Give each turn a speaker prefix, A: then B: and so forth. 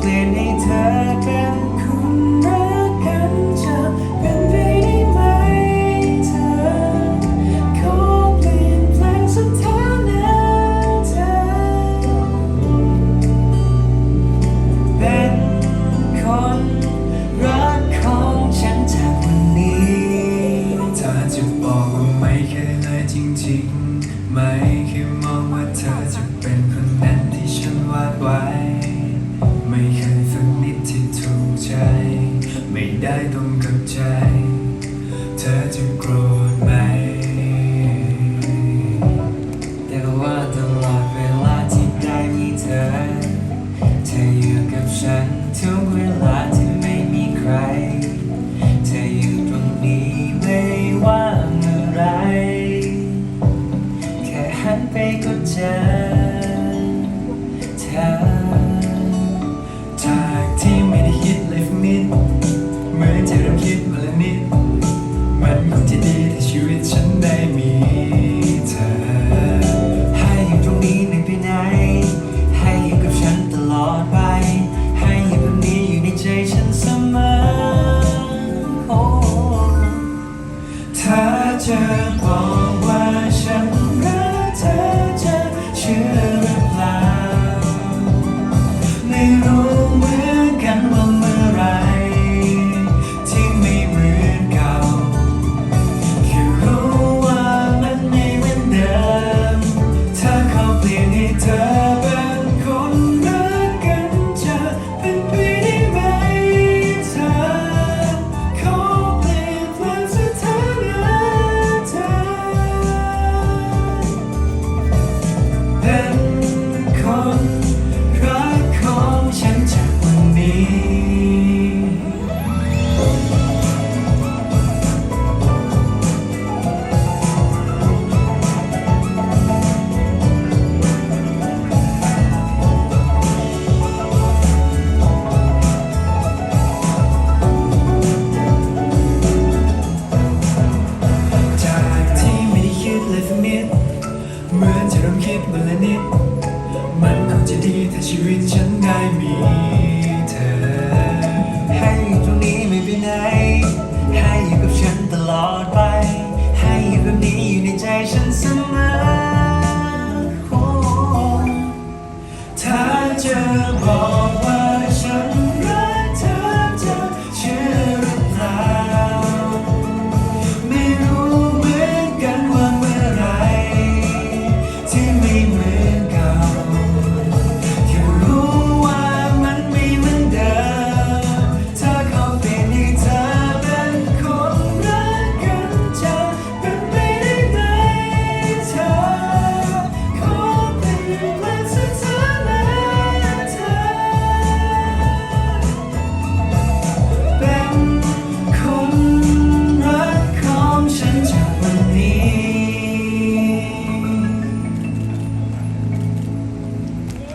A: clearly ได้ตรงกับใจ เธอจะโกรธไหม แต่ว่าตลอดเวลาที่ได้มีเธอ เธออยู่กับฉันทุกเวลาที่ไม่มีใคร 肩膀 ดีถ้าชีวิตฉันได้มีเธอ ให้อยู่ตรงนี้ไม่ไปไหน ให้อยู่กับฉันตลอดไป ให้อยู่แบบนี้อยู่ในใจฉันเสมอถ้าเจอบอกว่าฉัน